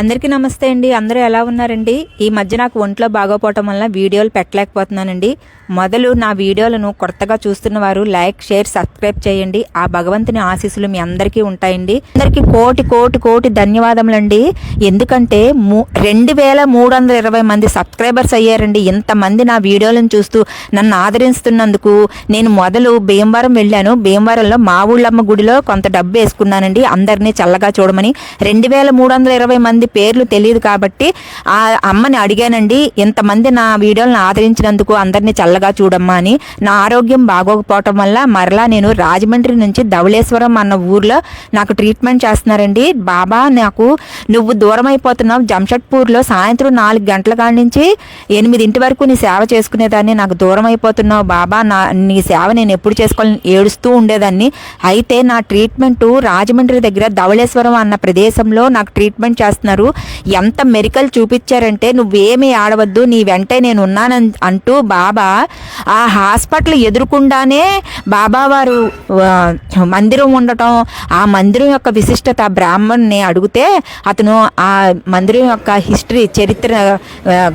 అందరికీ నమస్తే అండి. అందరూ ఎలా ఉన్నారండి? ఈ మధ్య నాకు ఒంట్లో బాగోపోవటం వల్ల వీడియోలు పెట్టలేకపోతున్నానండి. మొదలు నా వీడియోలను కొత్తగా చూస్తున్న వారు లైక్ షేర్ సబ్స్క్రైబ్ చేయండి. ఆ భగవంతుని ఆశీస్సులు మీ అందరికీ ఉంటాయండి. అందరికీ కోటి కోటి కోటి ధన్యవాదములండి. ఎందుకంటే మూ రెండు వేల మూడు వందల ఇరవై మంది సబ్స్క్రైబర్స్ అయ్యారండి. ఇంతమంది నా వీడియోలను చూస్తూ నన్ను ఆదరిస్తున్నందుకు నేను మొదలు భీమవరం వెళ్ళాను. భీమవరంలో మా ఊళ్ళమ్మ గుడిలో కొంత డబ్బు వేసుకున్నానండి. అందరినీ చల్లగా చూడమని రెండు వేల మూడు వందల ఇరవై మంది పేర్లు తెలియదు కాబట్టి ఆ అమ్మని అడిగానండి ఇంతమంది నా వీడియోలను ఆదరించినందుకు అందరినీ చల్లగా చూడమ్మా అని. నా ఆరోగ్యం బాగోకపోవటం వల్ల మరలా నేను రాజమండ్రి నుంచి ధవళేశ్వరం అన్న ఊర్లో నాకు ట్రీట్మెంట్ చేస్తున్నారండి. బాబా నాకు నువ్వు దూరం అయిపోతున్నావు జంషెడ్పూర్లో సాయంత్రం నాలుగు గంటల కాడి నుంచి ఎనిమిదింటి వరకు నీ సేవ చేసుకునేదాన్ని. నాకు దూరం అయిపోతున్నావు బాబా. నా నీ సేవ నేను ఎప్పుడు చేసుకోవాలని ఏడుస్తూ ఉండేదాన్ని. అయితే నా ట్రీట్మెంట్ రాజమండ్రి దగ్గర ధవళేశ్వరం అన్న ప్రదేశంలో నాకు ట్రీట్మెంట్ చేస్తున్నారు. ఎంత మెరికల్ చూపించారంటే నువ్వేమీ ఆడవద్దు నీ వెంటే నేను ఉన్నానని అంటూ బాబా ఆ హాస్పిటల్ ఎదురుకుండానే బాబావారు మందిరం ఉండటం ఆ మందిరం యొక్క విశిష్టత బ్రాహ్మణ్ని అడిగితే అతను ఆ మందిరం యొక్క హిస్టరీ చరిత్ర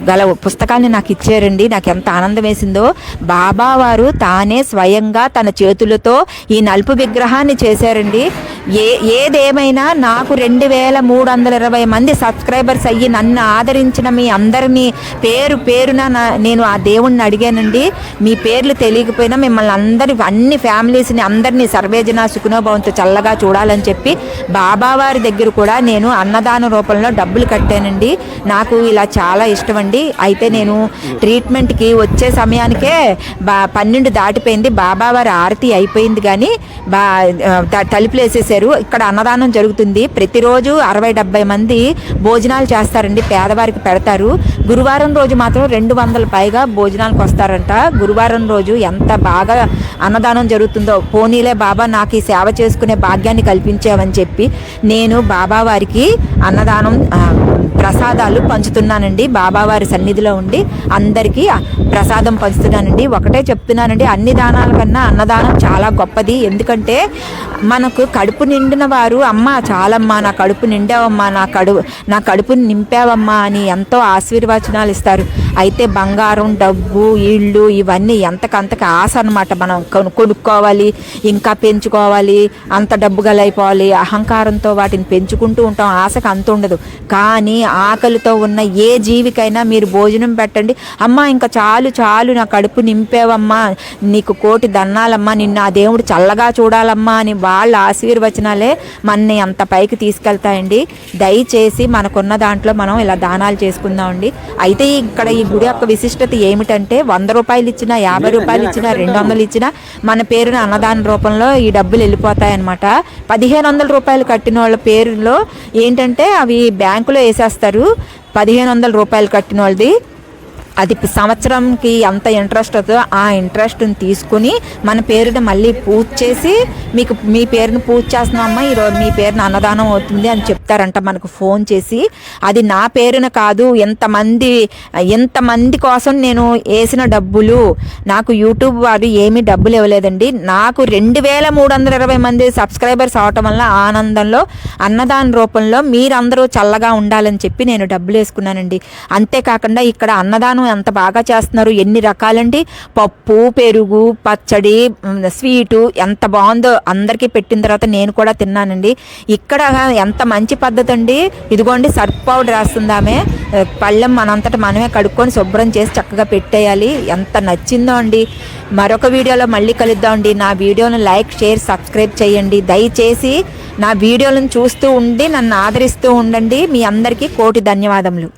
గల పుస్తకాన్ని నాకు ఇచ్చారండి నాకు ఎంత ఆనందం వేసిందో బాబా వారు తానే స్వయంగా తన చేతులతో ఈ నలుపు విగ్రహాన్ని చేశారండి. ఏ ఏదేమైనా నాకు రెండు వేల మూడు వందల ఇరవై మంది సబ్స్క్రైబర్స్ అయ్యి నన్ను ఆదరించిన మీ అందరినీ పేరు పేరున నేను ఆ దేవుణ్ణి అడిగానండి. మీ పేర్లు తెలియకపోయినా మిమ్మల్ని అందరి అన్ని ఫ్యామిలీస్ని అందరినీ సర్వేజన సుఖనోభవంతో చల్లగా చూడాలని చెప్పి బాబావారి దగ్గర కూడా నేను అన్నదాన రూపంలో డబ్బులు కట్టానండి. నాకు ఇలా చాలా ఇష్టం అండి అయితే నేను ట్రీట్మెంట్కి వచ్చే సమయానికే బా పన్నెండు దాటిపోయింది. బాబావారి ఆరతి అయిపోయింది కానీ బా త- తలుపులు వేసేసారు ఇక్కడ అన్నదానం జరుగుతుంది. ప్రతిరోజు అరవై డెబ్బై మంది భోజనాలు చేస్తారండి పేదవారికి పెడతారు. గురువారం రోజు మాత్రం రెండు వందల పైగా భోజనాలకు వస్తారంట. గురువారం రోజు ఎంత బాగా అన్నదానం జరుగుతుందో. పోనీలే బాబా నాకు ఈ సేవ చేసుకునే భాగ్యాన్ని కల్పించావని చెప్పి నేను బాబా వారికి అన్నదానం ప్రసాదాలు పంచుతున్నానండి. బాబావారి సన్నిధిలో ఉండి అందరికీ ప్రసాదం పంచుతున్నానండి. ఒకటే చెప్తున్నానండి అన్ని దానాల కన్నా అన్నదానం చాలా గొప్పది. ఎందుకంటే మనకు కడుపు నిండిన వారు అమ్మ చాలమ్మా నా కడుపు నిండావమ్మా నా కడుపు నా కడుపుని నింపావమ్మా అని ఎంతో ఆశీర్వచనాలు ఇస్తారు. అయితే బంగారం డబ్బు ఇళ్ళు ఇవన్నీ ఎంతకంతకు ఆశ అనమాట మనం కొను- కొనుక్కోవాలి ఇంకా పెంచుకోవాలి అంత డబ్బు గలైపోవాలి అహంకారంతో వాటిని పెంచుకుంటూ ఉంటాం. ఆశకు అంత ఉండదు. కానీ ఆకలితో ఉన్న ఏ జీవికైనా మీరు భోజనం పెట్టండి. అమ్మా ఇంకా చాలు చాలు నా కడుపు నింపేవమ్మా నీకు కోటి దన్నాలమ్మా నిన్ను ఆ దేవుడు చల్లగా చూడాలమ్మా అని వాళ్ళ ఆశీర్వచనాలే మనని అంత పైకి తీసుకెళ్తాయండి. దయచేసి మనకున్న దాంట్లో మనం ఇలా దానాలు చేసుకుందామండి. అయితే ఇక్కడ ఈ గుడి యొక్క విశిష్టత ఏమిటంటే వంద రూపాయలు ఇచ్చినా యాభై రూపాయలు ఇచ్చినా రెండు వందలు ఇచ్చినా మన పేరున అన్నదాన రూపంలో ఈ డబ్బులు వెళ్ళిపోతాయన్నమాట. పదిహేను వందల రూపాయలు కట్టిన వాళ్ళ పేరులో ఏంటంటే అవి బ్యాంకులో వేసేస్తారు. పదిహేను వందల రూపాయలు కట్టిన వాళ్ళది. అది సంవత్సరంకి ఎంత ఇంట్రెస్ట్ అవుతుందో ఆ ఇంట్రెస్ట్ని తీసుకుని మన పేరుని మళ్ళీ పూజ చేసి మీకు మీ పేరుని పూజ చేస్తున్నామమ్మా ఈరోజు మీ పేరున అన్నదానం అవుతుంది అని చెప్తారంట మనకు ఫోన్ చేసి. అది నా పేరున కాదు ఎంతమంది ఎంతమంది కోసం నేను వేసిన డబ్బులు. నాకు యూట్యూబ్ వారు ఏమీ డబ్బులు ఇవ్వలేదండి. నాకు రెండు వేల మూడు వందల ఇరవై మంది సబ్స్క్రైబర్స్ అవటం వల్ల ఆనందంలో అన్నదాన రూపంలో మీరందరూ చల్లగా ఉండాలని చెప్పి నేను డబ్బులు వేసుకున్నానండి. అంతేకాకుండా ఇక్కడ అన్నదానం ఎంత బాగా చేస్తున్నారు ఎన్ని రకాలండి? పప్పు పెరుగు పచ్చడి స్వీటు ఎంత బాగుందో అందరికీ పెట్టిన తర్వాత నేను కూడా తిన్నానండి. ఇక్కడ ఎంత మంచి పద్ధతి అండి ఇదిగోండి సర్ఫ్ పౌడర్ వేస్తుందామే. పళ్ళెం మనంతట మనమే కడుక్కొని శుభ్రం చేసి చక్కగా పెట్టేయాలి. ఎంత నచ్చిందో అండి. మరొక వీడియోలో మళ్ళీ కలుద్దామండి నా వీడియోను లైక్ షేర్ సబ్స్క్రైబ్ చేయండి. దయచేసి నా వీడియోలను చూస్తూ ఉండి నన్ను ఆదరిస్తూ ఉండండి. మీ అందరికీ కోటి ధన్యవాదములు.